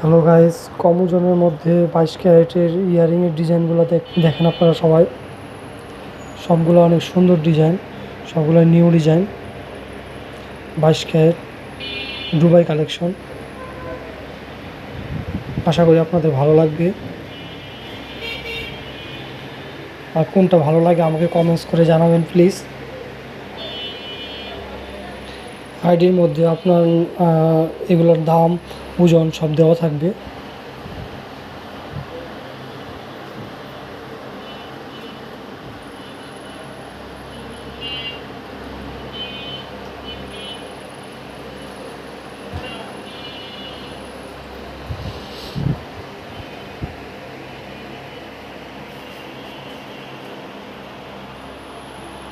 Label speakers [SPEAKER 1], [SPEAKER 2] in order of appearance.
[SPEAKER 1] Hello guys কম ওজনের মধ্যে বাইশ ক্যারেটের ইয়ারিংয়ের ডিজাইনগুলো দেখেন আপনারা সবাই। সবগুলো অনেক সুন্দর ডিজাইন, সবগুলো নিউ ডিজাইন। বাইশ ক্যারেট দুবাই কালেকশন। আশা করি আপনাদের ভালো লাগবে। আর কোনটা ভালো লাগে আমাকে কমেন্টস করে জানাবেন প্লিজ আইডির মধ্যে আপনার এগুলোর দাম, ওজন সব দেওয়া থাকবে।